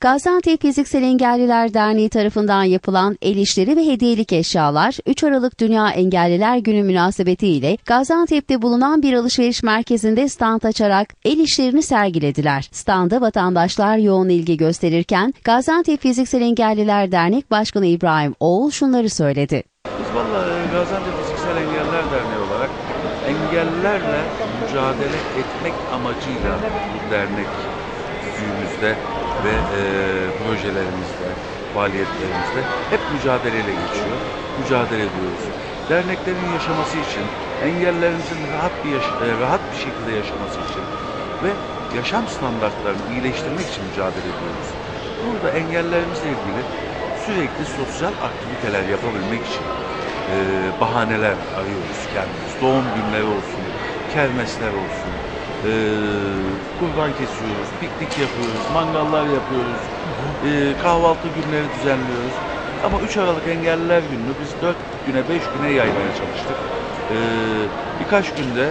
Gaziantep Fiziksel Engelliler Derneği tarafından yapılan el işleri ve hediyelik eşyalar 3 Aralık Dünya Engelliler Günü münasebetiyle Gaziantep'te bulunan bir alışveriş merkezinde stand açarak el işlerini sergilediler. Standa vatandaşlar yoğun ilgi gösterirken Gaziantep Fiziksel Engelliler Dernek Başkanı İbrahim Oğul şunları söyledi. Biz e, Gaziantep Fiziksel Engeller Derneği olarak engellerle mücadele etmek amacıyla bu dernek düzüğümüzde ve e, projelerimizde, faaliyetlerimizde hep mücadeleyle geçiyor. Mücadele ediyoruz. Derneklerin yaşaması için, engellerimizin rahat bir yaş- e, rahat bir şekilde yaşaması için ve yaşam standartlarını iyileştirmek için mücadele ediyoruz. Burada engellerimizle ilgili sürekli sosyal aktiviteler yapabilmek için e, bahaneler arıyoruz kendimiz. Doğum günleri olsun, kermesler olsun, e, kurban kesiyoruz, piknik yapıyoruz, mangallar yapıyoruz, e, kahvaltı günleri düzenliyoruz. Ama 3 Aralık Engelliler Günü'nü biz 4 güne 5 güne yaymaya çalıştık. E, birkaç günde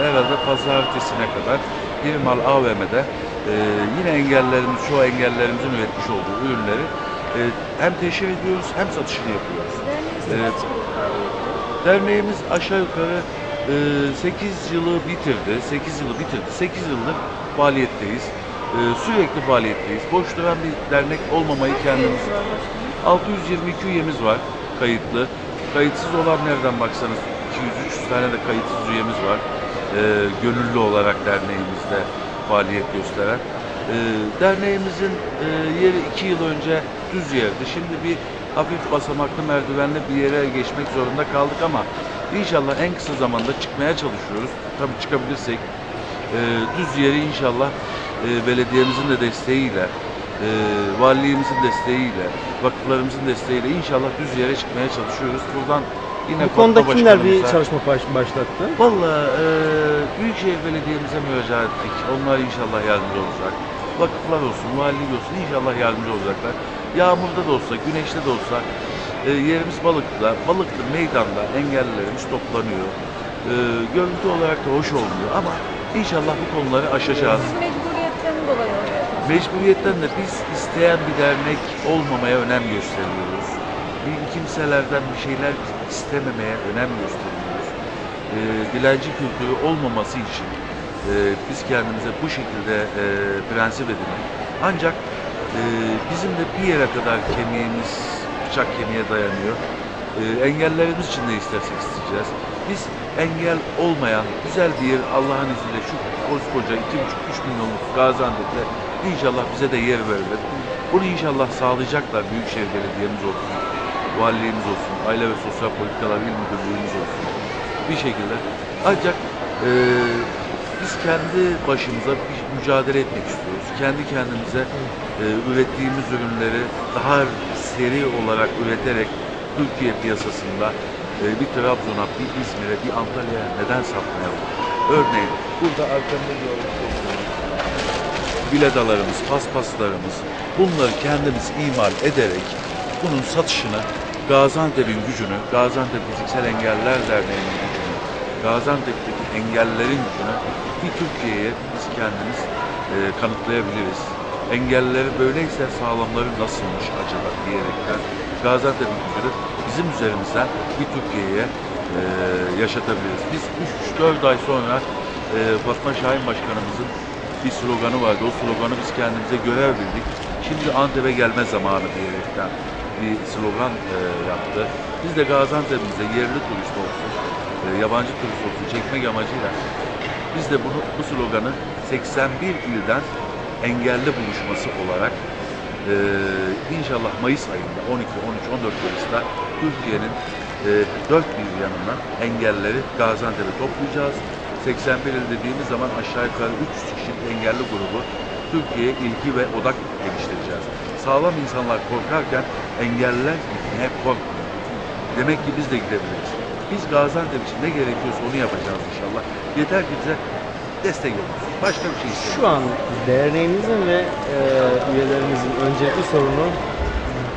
e, herhalde pazartesine kadar bir mal AVM'de e, yine engellerimiz, çoğu engellerimizin üretmiş olduğu ürünleri e, hem teşhir ediyoruz hem satışını yapıyoruz. Evet. Derneğimiz aşağı yukarı e, 8 yılı bitirdi. 8 yılı bitirdi. 8 yıldır faaliyetteyiz. E, sürekli faaliyetteyiz. Boş duran bir dernek olmamayı kendimiz 622 üyemiz var kayıtlı. Kayıtsız olan nereden baksanız 200-300 tane de kayıtsız üyemiz var. E, gönüllü olarak derneğimizde faaliyet gösteren. Derneğimizin e, yeri 2 yıl önce düz yerdi. Şimdi bir hafif basamaklı merdivenle bir yere geçmek zorunda kaldık ama inşallah en kısa zamanda çıkmaya çalışıyoruz. Tabii çıkabilirsek e, düz yeri inşallah e, belediyemizin de desteğiyle, e, valiliğimizin desteğiyle, vakıflarımızın desteğiyle inşallah düz yere çıkmaya çalışıyoruz. Buradan yine Bu konuda Fatma kimler bir Başkanımıza- çalışma baş- başlattı? Valla e, Büyükşehir Belediye'mize müracaat ettik. Onlar inşallah yardımcı olacak. Vakıflar olsun, valilik olsun inşallah yardımcı olacaklar. Yağmurda da olsa, güneşte de olsa e, yerimiz Balıklı'da. Balıklı meydanda engellilerimiz toplanıyor. E, görüntü olarak da hoş olmuyor ama inşallah bu konuları aşacağız. Mecburiyetten dolayı oluyor. Mecburiyetten de biz isteyen bir dernek olmamaya önem gösteriyoruz. Bir kimselerden bir şeyler istememeye önem gösteriyoruz. Ee, dilenci kültürü olmaması için e, biz kendimize bu şekilde e, prensip edindik. Ancak e, bizim de bir yere kadar kemiğimiz bıçak kemiğe dayanıyor. E, engellerimiz için de istersek isteyeceğiz. Biz engel olmayan güzel bir Allah'ın izniyle şu koskoca 2,5-3 milyonluk Gaziantep'te inşallah bize de yer verilir. Bunu inşallah sağlayacaklar Büyükşehir Belediye'miz olsun, valiliğimiz olsun, Aile ve Sosyal Politikalar İl Müdürlüğümüz olsun bir şekilde. Ancak e, biz kendi başımıza bir mücadele etmek istiyoruz. Kendi kendimize e, ürettiğimiz ürünleri daha seri olarak üreterek Türkiye piyasasında e, bir Trabzon'a, bir İzmir'e, bir Antalya'ya neden satmayalım? Örneğin burada arkamda gördüğünüz biladalarımız, paspaslarımız bunları kendimiz imal ederek bunun satışını Gaziantep'in gücünü, Gaziantep Fiziksel Engeller Derneği'nin gücünü, Gaziantep'teki engellilerin gücünü bir Türkiye'ye biz kendimiz e, kanıtlayabiliriz. Engellileri böyleyse sağlamları nasılmış acaba diyerekten Gaziantep'in gücünü bizim üzerimizden bir Türkiye'ye e, yaşatabiliriz. Biz 3-4 ay sonra e, Fatma Şahin Başkanımızın bir sloganı vardı. O sloganı biz kendimize görev bildik. Şimdi Antep'e gelme zamanı diyerekten bir slogan e, yaptı. Biz de Gaziantep'imize yerli turist olsun, e, yabancı turist olsun çekmek amacıyla biz de bunu bu sloganı 81 ilden engelli buluşması olarak e, inşallah Mayıs ayında 12, 13, 14 Mayıs'ta Türkiye'nin e, dört bir yanından engelleri Gaziantep'e toplayacağız. 81 il dediğimiz zaman aşağı yukarı 300 kişilik engelli grubu Türkiye'ye ilgi ve odak geliştireceğiz. Sağlam insanlar korkarken engelliler gitmeye korkmuyor. Demek ki biz de gidebiliriz. Biz Gaziantep için ne gerekiyorsa onu yapacağız inşallah. Yeter ki bize destek olun. Başka bir şey istemiyoruz. Şu an derneğimizin ve e, üyelerimizin öncelikli sorunu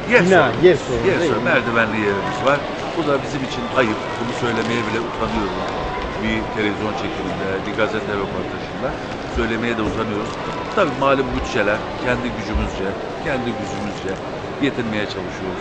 Yer bina, sorunu. yer sorunu Yer değil sorunu, mi? merdivenli yerimiz var. Bu da bizim için ayıp. Bunu söylemeye bile utanıyorum. Bir televizyon çekiminde, bir gazete röportajında söylemeye de utanıyoruz. Tabii malum bütçeler kendi gücümüzce, kendi gücümüzce yetinmeye çalışıyoruz.